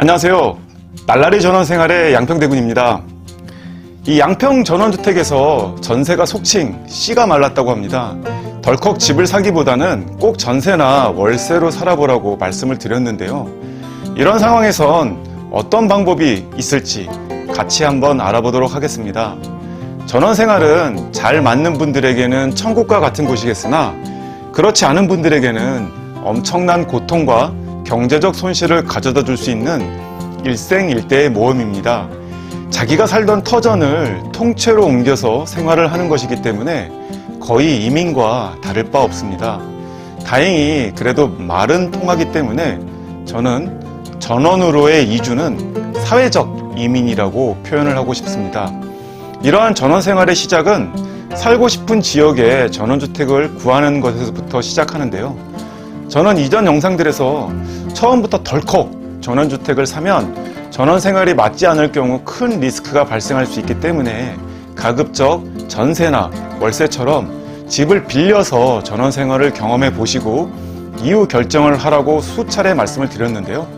안녕하세요. 날라리 전원 생활의 양평대군입니다. 이 양평 전원주택에서 전세가 속칭 씨가 말랐다고 합니다. 덜컥 집을 사기보다는 꼭 전세나 월세로 살아보라고 말씀을 드렸는데요. 이런 상황에선 어떤 방법이 있을지 같이 한번 알아보도록 하겠습니다. 전원 생활은 잘 맞는 분들에게는 천국과 같은 곳이겠으나 그렇지 않은 분들에게는 엄청난 고통과 경제적 손실을 가져다 줄 수 있는 일생일대의 모험입니다. 자기가 살던 터전을 통째로 옮겨서 생활을 하는 것이기 때문에 거의 이민과 다를 바 없습니다. 다행히 그래도 말은 통하기 때문에 저는 전원으로의 이주는 사회적 이민이라고 표현을 하고 싶습니다. 이러한 전원 생활의 시작은 살고 싶은 지역에 전원주택을 구하는 것에서부터 시작하는데요. 저는 이전 영상들에서 처음부터 덜컥 전원주택을 사면 전원 생활이 맞지 않을 경우 큰 리스크가 발생할 수 있기 때문에 가급적 전세나 월세처럼 집을 빌려서 전원 생활을 경험해 보시고 이후 결정을 하라고 수차례 말씀을 드렸는데요.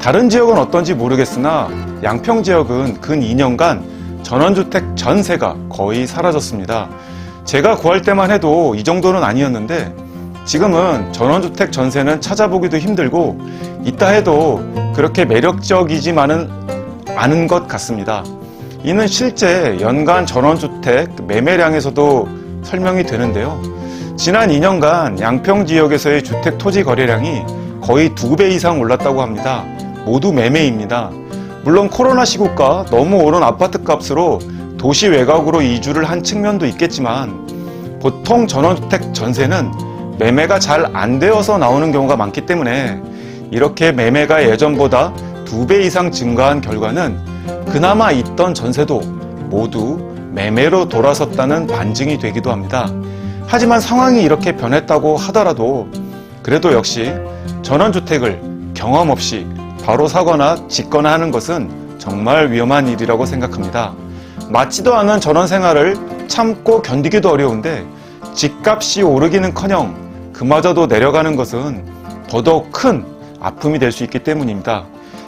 다른 지역은 어떤지 모르겠으나 양평 지역은 근 2년간 전원주택 전세가 거의 사라졌습니다. 제가 구할 때만 해도 이 정도는 아니었는데 지금은 전원주택 전세는 찾아보기도 힘들고 있다 해도 그렇게 매력적이지만은 않은 것 같습니다. 이는 실제 연간 전원주택 매매량에서도 설명이 되는데요. 지난 2년간 양평 지역에서의 주택 토지 거래량이 거의 두배 이상 올랐다고 합니다. 모두 매매입니다. 물론 코로나 시국과 너무 오른 아파트 값으로 도시 외곽으로 이주를 한 측면도 있겠지만 보통 전원주택 전세는 매매가 잘 안 되어서 나오는 경우가 많기 때문에 이렇게 매매가 예전보다 두 배 이상 증가한 결과는 그나마 있던 전세도 모두 매매로 돌아섰다는 반증이 되기도 합니다. 하지만 상황이 이렇게 변했다고 하더라도 그래도 역시 전원주택을 경험 없이 바로 사거나 짓거나 하는 것은 정말 위험한 일이라고 생각합니다. 맞지도 않은 전원 생활을 참고 견디기도 어려운데 집값이 오르기는 커녕 그마저도 내려가는 것은 더더욱 큰 아픔이 될 수 있기 때문입니다.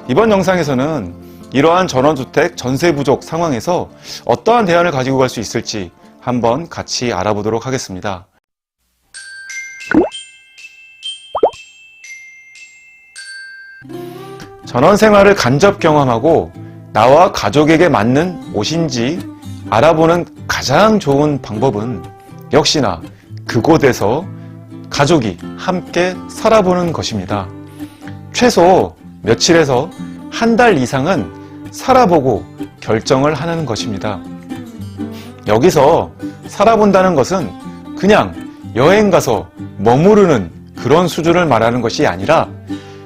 이번 영상에서는 이러한 전원주택 전세 부족 상황에서 어떠한 대안을 가지고 갈 수 있을지 한번 같이 알아보도록 하겠습니다. 전원 생활을 간접 경험하고 나와 가족에게 맞는 옷인지 알아보는 가장 좋은 방법은 역시나 그곳에서 가족이 함께 살아보는 것입니다. 최소 며칠에서 한 달 이상은 살아보고 결정을 하는 것입니다. 여기서 살아본다는 것은 그냥 여행 가서 머무르는 그런 수준을 말하는 것이 아니라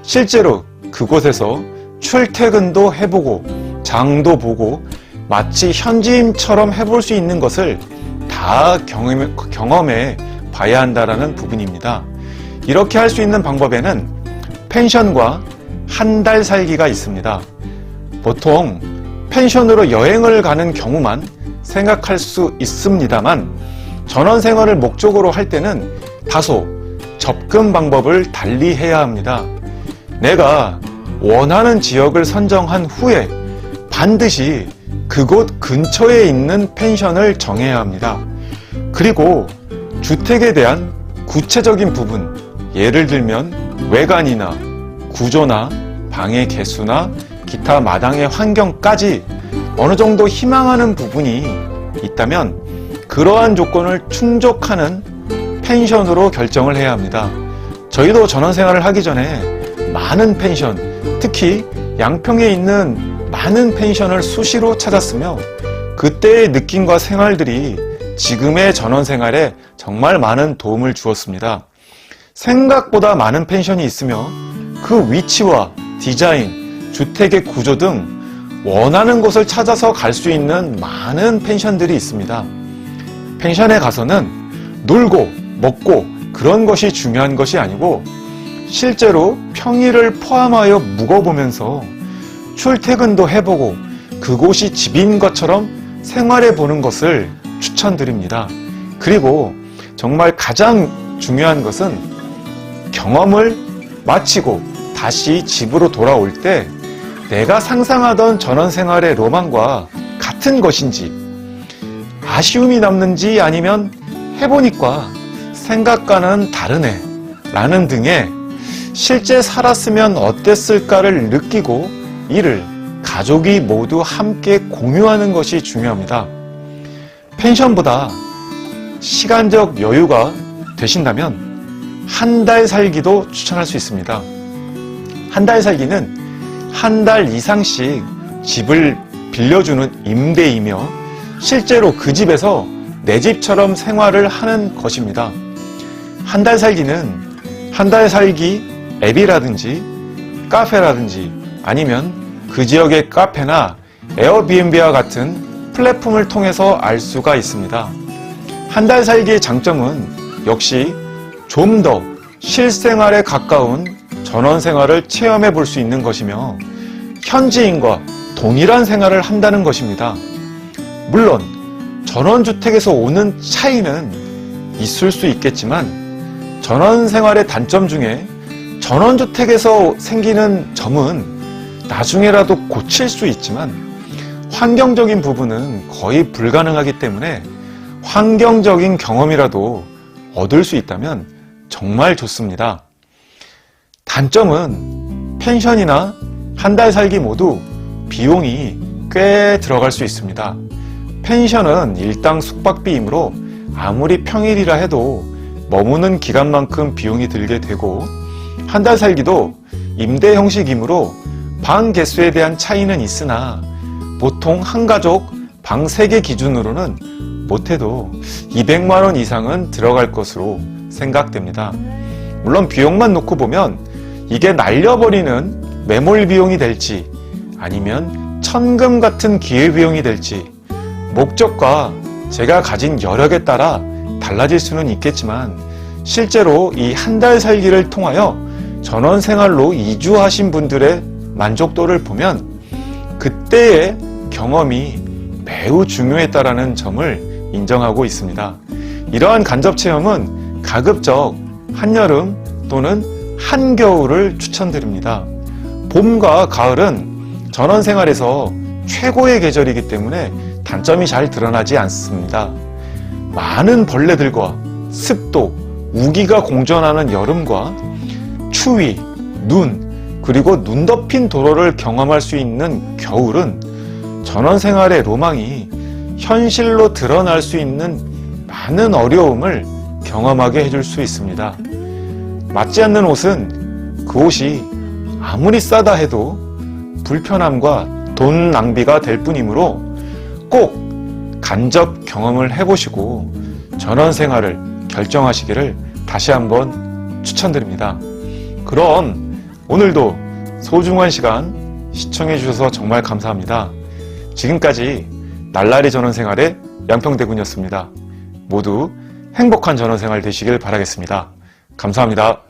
실제로 그곳에서 출퇴근도 해보고 장도 보고 마치 현지인처럼 해볼 수 있는 것을 다 경험해, 봐야 한다라는 부분입니다. 이렇게 할 수 있는 방법에는 펜션과 한 달 살기가 있습니다. 보통 펜션으로 여행을 가는 경우만 생각할 수 있습니다만 전원 생활을 목적으로 할 때는 다소 접근 방법을 달리 해야 합니다. 내가 원하는 지역을 선정한 후에 반드시 그곳 근처에 있는 펜션을 정해야 합니다. 그리고 주택에 대한 구체적인 부분, 예를 들면 외관이나 구조나 방의 개수나 기타 마당의 환경까지 어느 정도 희망하는 부분이 있다면 그러한 조건을 충족하는 펜션으로 결정을 해야 합니다. 저희도 전원 생활을 하기 전에 많은 펜션, 특히 양평에 있는 많은 펜션을 수시로 찾았으며 그때의 느낌과 생활들이 지금의 전원 생활에 정말 많은 도움을 주었습니다. 생각보다 많은 펜션이 있으며 그 위치와 디자인, 주택의 구조 등 원하는 곳을 찾아서 갈 수 있는 많은 펜션들이 있습니다. 펜션에 가서는 놀고 먹고 그런 것이 중요한 것이 아니고 실제로 평일을 포함하여 묵어보면서 출퇴근도 해보고 그곳이 집인 것처럼 생활해 보는 것을 추천드립니다. 그리고 정말 가장 중요한 것은 경험을 마치고 다시 집으로 돌아올 때 내가 상상하던 전원 생활의 로망과 같은 것인지, 아쉬움이 남는지 아니면 해보니까 생각과는 다르네. 라는 등의 실제 살았으면 어땠을까를 느끼고 이를 가족이 모두 함께 공유하는 것이 중요합니다. 펜션보다 시간적 여유가 되신다면 한 달 살기도 추천할 수 있습니다. 한 달 살기는 한 달 이상씩 집을 빌려주는 임대이며 실제로 그 집에서 내 집처럼 생활을 하는 것입니다. 한 달 살기는 한 달 살기 앱이라든지 카페라든지 아니면 그 지역의 카페나 에어비앤비와 같은 플랫폼을 통해서 알 수가 있습니다. 한 달 살기의 장점은 역시 좀 더 실생활에 가까운 전원 생활을 체험해 볼 수 있는 것이며 현지인과 동일한 생활을 한다는 것입니다. 물론 전원주택에서 오는 차이는 있을 수 있겠지만 전원 생활의 단점 중에 전원주택에서 생기는 점은 나중에라도 고칠 수 있지만 환경적인 부분은 거의 불가능하기 때문에 환경적인 경험이라도 얻을 수 있다면 정말 좋습니다. 단점은 펜션이나 한 달 살기 모두 비용이 꽤 들어갈 수 있습니다. 펜션은 일당 숙박비이므로 아무리 평일이라 해도 머무는 기간만큼 비용이 들게 되고 한 달 살기도 임대 형식이므로 방 개수에 대한 차이는 있으나 보통 한 가족 방 3개 기준으로는 못해도 200만 원 이상은 들어갈 것으로 생각됩니다. 물론 비용만 놓고 보면 이게 날려버리는 매몰 비용이 될지 아니면 천금 같은 기회 비용이 될지 목적과 제가 가진 여력에 따라 달라질 수는 있겠지만 실제로 이 한 달 살기를 통하여 전원 생활로 이주하신 분들의 만족도를 보면 그때의 경험이 매우 중요했다라는 점을 인정하고 있습니다. 이러한 간접 체험은 가급적 한여름 또는 한겨울을 추천드립니다. 봄과 가을은 전원 생활에서 최고의 계절이기 때문에 단점이 잘 드러나지 않습니다. 많은 벌레들과 습도, 우기가 공존하는 여름과 추위, 눈, 그리고 눈 덮인 도로를 경험할 수 있는 겨울은 전원 생활의 로망이 현실로 드러날 수 있는 많은 어려움을 경험하게 해줄 수 있습니다. 맞지 않는 옷은 그 옷이 아무리 싸다 해도 불편함과 돈 낭비가 될 뿐이므로 꼭 간접 경험을 해보시고 전원 생활을 결정하시기를 다시 한번 추천드립니다. 그럼 오늘도 소중한 시간 시청해 주셔서 정말 감사합니다. 지금까지 날라리 전원 생활의 양평대군이었습니다. 모두 행복한 전원 생활 되시길 바라겠습니다. 감사합니다.